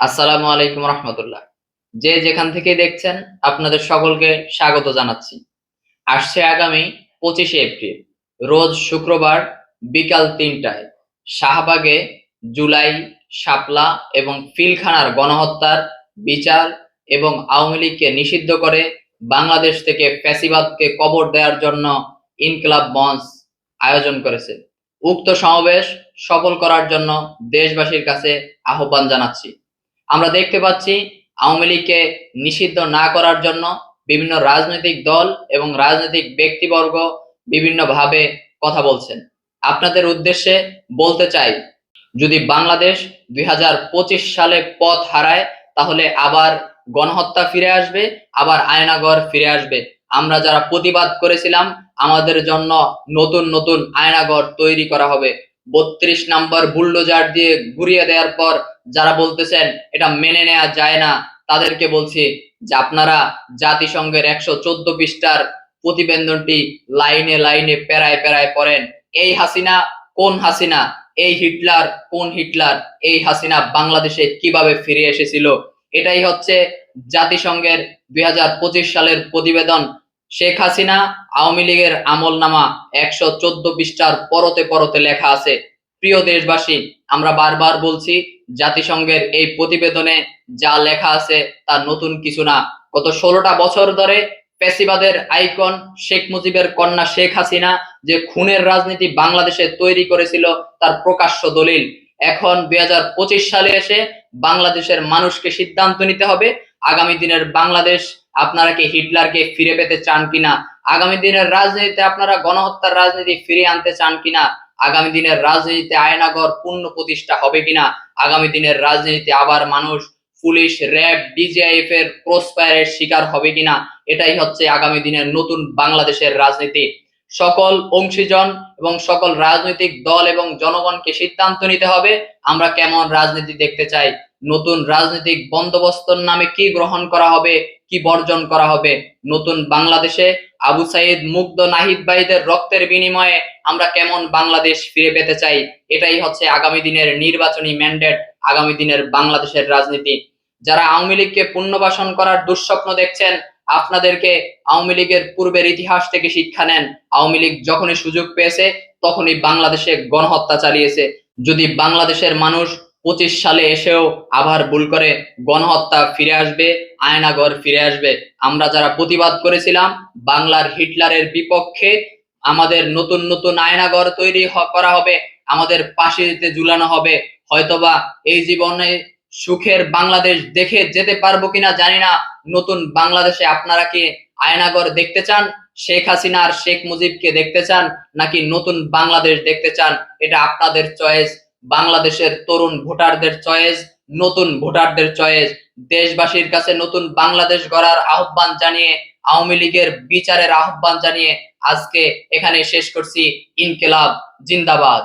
আসসালামু আলাইকুম রহমতুল্লাহ। যে যেখান থেকে দেখছেন, আপনাদের সকলকে স্বাগত জানাচ্ছি। আসছে আগামী পঁচিশে এপ্রিল, রোজ শুক্রবার বিকাল তিনটায়, শাহবাগে জুলাই, শাপলা এবং ফিলখানার গণহত্যার বিচার এবং আওয়ামী লীগকে নিষিদ্ধ করে বাংলাদেশ থেকে ফ্যাসিবাদকে কবর দেওয়ার জন্য ইনকলাব মঞ্চ আয়োজন করেছে। উক্ত সমাবেশ সফল করার জন্য দেশবাসীর কাছে আহ্বান জানাচ্ছি। আমরা দেখতে পাচ্ছি আওয়ামী লীগকে নিষিদ্ধ না করার জন্য বিভিন্ন রাজনৈতিক দল এবং রাজনৈতিক ব্যক্তিবর্গ বিভিন্নভাবে কথা বলছেন। আপনাদের উদ্দেশ্যে বলতে চাই, যদি বাংলাদেশ দুই হাজার পঁচিশ সালে পথ হারায়, তাহলে আবার গণহত্যা ফিরে আসবে, আবার আয়নাগর ফিরে আসবে। আমরা যারা প্রতিবাদ করেছিলাম, আমাদের জন্য নতুন নতুন আয়নাগর তৈরি করা হবে। বত্রিশ নাম্বার বুল্ডোজার দিয়ে ঘুরিয়ে দেওয়ার পর যারা বলতেছেন, এটা মেনে নেওয়া যায় না, তাদেরকে বলছি যে আপনারা জাতিসংঘের একশো চোদ্দ পৃষ্ঠার প্রতিবেদনটি লাইনে লাইনে পেরায় পেরায় পড়েন। এই হাসিনা কোন হাসিনা? এই হিটলার কোন হিটলার? এই হাসিনা বাংলাদেশে কীভাবে ফিরে এসেছিল? এটাই হচ্ছে জাতিসংঘের দুই হাজার পঁচিশ সালের প্রতিবেদন। শেখ হাসিনা আওয়ামী লীগের আমল নামা একশো চোদ্দ পৃষ্ঠার পরতে পরতে লেখা আছে, প্রিয় দেশবাসী, আমরা বারবার বলছি জাতিসংঘের এই প্রতিবেদনে যা লেখা আছে তা নতুন কিছু না। গত ষোলোটা বছর ধরে পেশিবাদের আইকন শেখ মুজিবের কন্যা শেখ হাসিনা যে খুনের রাজনীতি বাংলাদেশে তৈরি করেছিল তার প্রকাশ্য দলিল। এখন দুই হাজার পঁচিশ সালে এসে বাংলাদেশের মানুষকে সিদ্ধান্ত নিতে হবে, আগামী দিনের বাংলাদেশ আপনারা কি হিটলারকে ফিরে পেতে চান কিনা? আগামী দিনের রাজনীতিতে আপনারা গণহত্যার রাজনীতি ফিরিয়ে আনতে চান কিনা? আগামী দিনের রাজনীতিতে আয়নাগর পূর্ণ প্রতিষ্ঠা হবে কিনা? আগামী দিনের রাজনীতিতে আবার মানুষ পুলিশ, র্যাব, ডিজিআইএফ এর ক্রসফায়ারের শিকার হবে কিনা? এটাই হচ্ছে আগামী দিনের নতুন বাংলাদেশের রাজনীতি। সকল অংশীজন এবং সকল রাজনৈতিক দল এবং জনগণকে সিদ্ধান্ত নিতে হবে, আমরা কেমন রাজনীতি দেখতে চাই? নতুন রাজনৈতিক বন্দোবস্তর নামে কি গ্রহণ করা হবে, কি বর্জন করা হবে? নতুন বাংলাদেশে আবু সাইদ মুগ্ধ নাহিদ ভাইদের রক্তের বিনিময়ে আমরা কেমন বাংলাদেশ ফিরে পেতে চাই? এটাই হচ্ছে আগামী দিনের নির্বাচনী ম্যান্ডেট, আগামী দিনের বাংলাদেশের রাজনীতি। যারা আওয়ামী লীগকে পুনর্বাসন করার দুঃস্বপ্ন দেখছেন, আপনাদেরকে আওয়ামী লীগের পূর্বের ইতিহাস থেকে শিক্ষা নেন। আওয়ামী লীগ যখনই সুযোগ পেয়েছে, তখনই বাংলাদেশে গণহত্যা চালিয়েছে। যদি বাংলাদেশের মানুষ পঁচিশ সালে এসেও আবার ভুল করে গণহত্যা ফিরে আসবে আয়নাগর ফিরে আসবে। আমরা যারা প্রতিবাদ করেছিলাম, বাংলার হিটলারের বিপক্ষে আমাদের নতুন নতুন আয়নাগর তৈরি করা হবে, আমাদের পাশে ঝুলানো হবে। হয়তোবা এই জীবনে সুখের বাংলাদেশ দেখে যেতে পারব কিনা জানি না। নতুন বাংলাদেশে আপনারা কি আয়নাগর দেখতে চান? শেখ হাসিনা আর শেখ মুজিবকে দেখতে চান নাকি নতুন বাংলাদেশ দেখতে চান? এটা আপনাদের চয়েস। বাংলাদেশের তরুণ ভোটারদের চয়েস, নতুন ভোটারদের চয়েস, দেশবাসীর কাছে নতুন বাংলাদেশ গড়ার আহ্বান জানিয়ে, আওয়ামী লীগের বিচারের আহ্বান জানিয়ে আজকে এখানে শেষ করছি। ইনকেলাব, জিন্দাবাদ।